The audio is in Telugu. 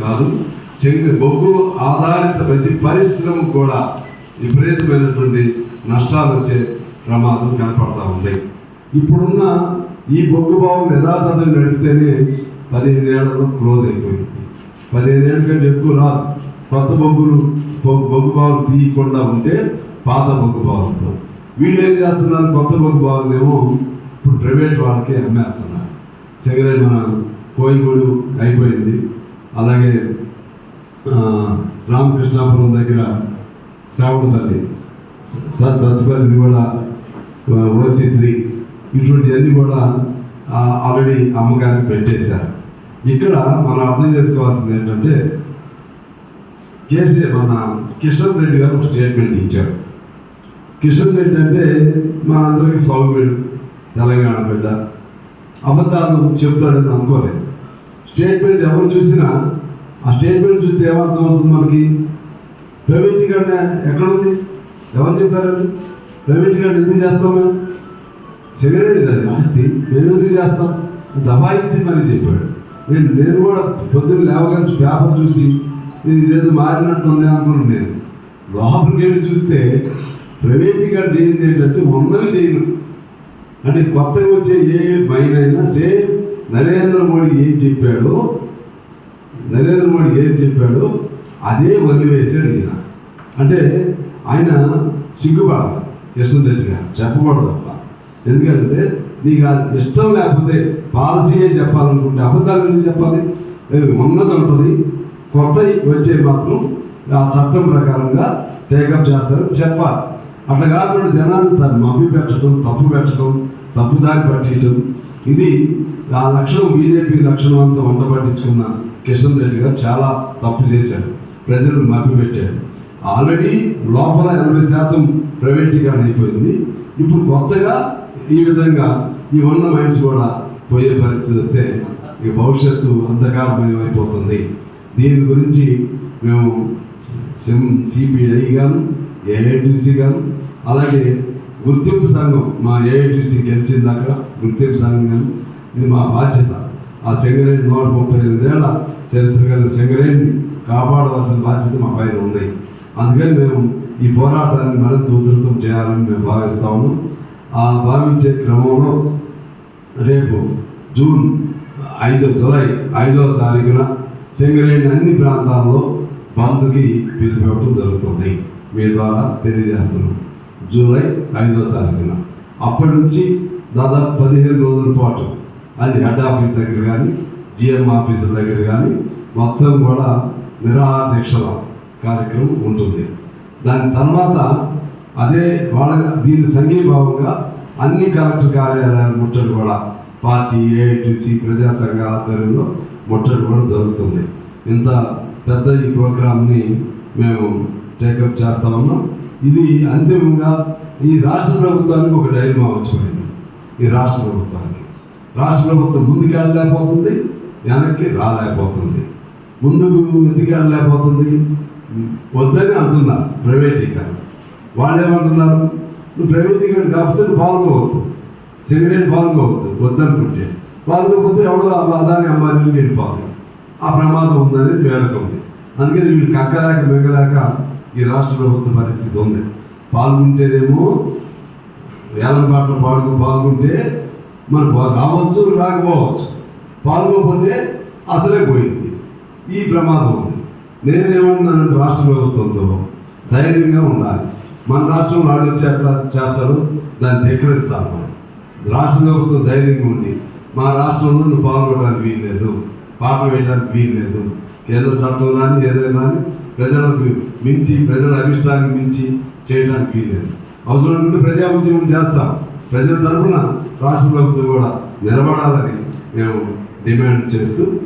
కాదు. శంక బొగ్గు ఆధారిత ప్రతి పరిశ్రమ కూడా విపరీతమైనటువంటి నష్టాలు వచ్చే ప్రమాదం కనపడతా ఉంది. ఇప్పుడున్న ఈ బొగ్గు భావం యథాతథం నడిపితేనే పదిహేను ఏళ్ళలో క్లోజ్ అయిపోయింది. పదిహేను ఏళ్ళ కంటే ఎక్కువ రాదు. కొత్త బొగ్గులు బొగ్గు బొగ్గు తీయకుండా ఉంటే పాత బొగ్గు భావంతో వీళ్ళు ఏం చేస్తున్నారు? కొత్త బొగ్గు బావులేమో ఇప్పుడు ప్రైవేట్ వాళ్ళకి అమ్మేస్తున్నారు. సిగరెట్ మన కోయిగూడు అయిపోయింది. అలాగే రామకృష్ణాపురం దగ్గర శ్రావణ తల్లి స- కూడా ఓసీ త్రీ ఇటువంటివన్నీ కూడా ఆల్రెడీ అమ్మకానికి పెట్టేశారు. ఇక్కడ మనం అర్థం చేసుకోవాల్సింది ఏంటంటే కేసీఆర్ మన కిషన్ రెడ్డి గారు ఒక స్టేట్మెంట్ ఇచ్చారు. కిషన్ రెడ్డి అంటే మనందరికీ సౌమ్యుడు తెలంగాణ బిడ్డ. అబద్ధాలు చెప్తాడని అనుకోలేదు స్టేట్మెంట్ ఎవరు చూసినా ఆ స్టేట్మెంట్ చూస్తే ఏమర్థం అవుతుంది మనకి? ప్రైవేట్ గార్డ్ ఎక్కడుంది? ఎవరు చెప్పారు అది? గార్డ్ ఎందుకు చేస్తాం మేము సిగరెట్ దాన్ని ఆస్తి. మేము ఎందుకు చేస్తాం? దబాయించి మరి చెప్పాడు. నేను నేను కూడా పొద్దున్న లేవగానే పేపర్ చూసి ఇది ఇదేదో మారినట్టుంది అనుకున్నాను నేను. లోపలికి వెళ్ళి చూస్తే ప్రైవేటీకరణ చేయింది ఏంటంటే ఉన్నవి చేయను. అంటే కొత్తగా వచ్చే ఏ మైన్ అయినా సేమ్ నరేంద్ర మోడీ ఏం చెప్పాడో నరేంద్ర మోడీ ఏం చెప్పాడో అదే వదిలివేశాడు ఈయన అంటే ఆయన సిగ్గుపడాలి కిషన్ రెడ్డి గారు చెప్పకూడదు తప్ప ఎందుకంటే నీకు ఇష్టం లేకపోతే పాలసీయే చెప్పాలనుకుంటే అబద్ధాలు ఎందుకు చెప్పాలి? ఉన్నది ఉంటుంది కొత్త వచ్చే మాత్రం ఆ చట్టం ప్రకారంగా టేకప్ చేస్తారని చెప్పాలి. అట్లా కాకుండా జనాన్ని తను మభ్య పెట్టడం తప్పు పెట్టడం తప్పుదారి పట్టించడం ఇది ఆ లక్షణం బీజేపీ లక్షణం అంతా వంట పట్టించుకున్న కిషన్ రెడ్డి గారు చాలా తప్పు చేశారు. ప్రజలను మభ్యపెట్టాడు ఆల్రెడీ లోపల ఎనభై శాతం ప్రైవేటీకరణ అయిపోయింది. ఇప్పుడు కొత్తగా ఈ విధంగా ఈ ఉన్న మైండ్స్ కూడా పోయే పరిస్థితి వస్తే ఈ భవిష్యత్తు అంధకారమయమైపోతుంది దీని గురించి మేము సిపిఐ గాను ఏఐటిసి గాను అలాగే గుర్తింపు సంఘం మా ఏఐటీసీ గెలిచిందాక గుర్తింపు సంఘం గాను ఇది మా బాధ్యత. ఆ సింగరేణి నూట ముప్పై ఎనిమిదేళ్ళ చరిత్ర గల సింగరేణిని కాపాడవలసిన బాధ్యత మా పైన ఉంది. అందుకని మేము ఈ పోరాటాన్ని మరింత ఉధృతం చేయాలని మేము భావిస్తాము ఆ భావించే క్రమంలో రేపు జూన్ ఐదు జూలై ఐదవ తారీఖున సింగరేణి అన్ని ప్రాంతాల్లో బంద్కి పిలిపివ్వడం జరుగుతుంది. మీ ద్వారా తెలియజేస్తున్నాం. జూలై ఐదో తారీఖున. అప్పటి నుంచి దాదాపు పదిహేను రోజుల పాటు అది హెడ్ ఆఫీస్ దగ్గర కానీ జిఎం ఆఫీసుల దగ్గర కానీ మొత్తం కూడా నిరాదీక్షల కార్యక్రమం ఉంటుంది. దాని తర్వాత అదే వాళ్ళ దీని సంఘీభావంగా అన్ని కలెక్టర్ కార్యాలయాల ముట్టడి కూడా పార్టీ ఏఐటీసీ ప్రజా సంఘ ఆధ్వర్యంలో ముట్టడి కూడా జరుగుతుంది. ఇంత పెద్ద ఈ ప్రోగ్రామ్ని మేము టేకప్ చేస్తా ఉన్నాం. ఇది అంతిమంగా ఈ రాష్ట్ర ప్రభుత్వానికి ఒక డైలమా వచ్చిపోయింది. ఈ రాష్ట్ర ప్రభుత్వానికి. రాష్ట్ర ప్రభుత్వం ముందుకు వెళ్ళలేకపోతుంది వెనక్కి రాలేకపోతుంది. ముందుకు ఎందుకు వెళ్ళలేకపోతుంది. వద్దని అంటున్నారు ప్రైవేటీకరణ. వాళ్ళు ఏమంటున్నారు? నువ్వు ప్రైవేటీకరణ కాకపోతే నువ్వు పాల్గొవద్దు. సిగరెట్ పాల్గొవద్దు వద్దనుకుంటే. పాల్గొకపోతే ఎవడో అదాని అమ్మాయిని వెళ్ళిపోవాలి ఆ ప్రమాదం ఉందనేది వేడకం ఉంది. అందుకని వీళ్ళు కక్కలేక మింగలేక ఈ రాష్ట్ర ప్రభుత్వ పరిస్థితి ఉంది. పాల్గొంటేనేమో వేలం పాటలు పాడుకు పాల్గొంటే మనకు రావచ్చు రాకపోవచ్చు. పాల్గొకపోతే అసలే పోయింది. ఈ ప్రమాదం ఉంది. నేనేమన్నానంటే రాష్ట్ర ప్రభుత్వంతో ధైర్యంగా ఉండాలి. మన రాష్ట్రంలో ఆడు వచ్చి చేస్తాడు దాన్ని ధిక్కరించాలి మనం రాష్ట్ర ప్రభుత్వం ధైర్యంగా ఉండి మా రాష్ట్రంలో నువ్వు పాల్గొనడానికి వీలు లేదు. పాట వేయడానికి వీలు లేదు. కేంద్ర చట్టం కానీ ఏదైనా కానీ ప్రజలకు మించి ప్రజల అభిష్టానికి మించి చేయడానికి వీలు లేదు. అవసరం ఉంటే ప్రజా ఉద్యమం చేస్తాం ప్రజల తరఫున రాష్ట్ర ప్రభుత్వం కూడా నిలబడాలని మేము డిమాండ్ చేస్తూ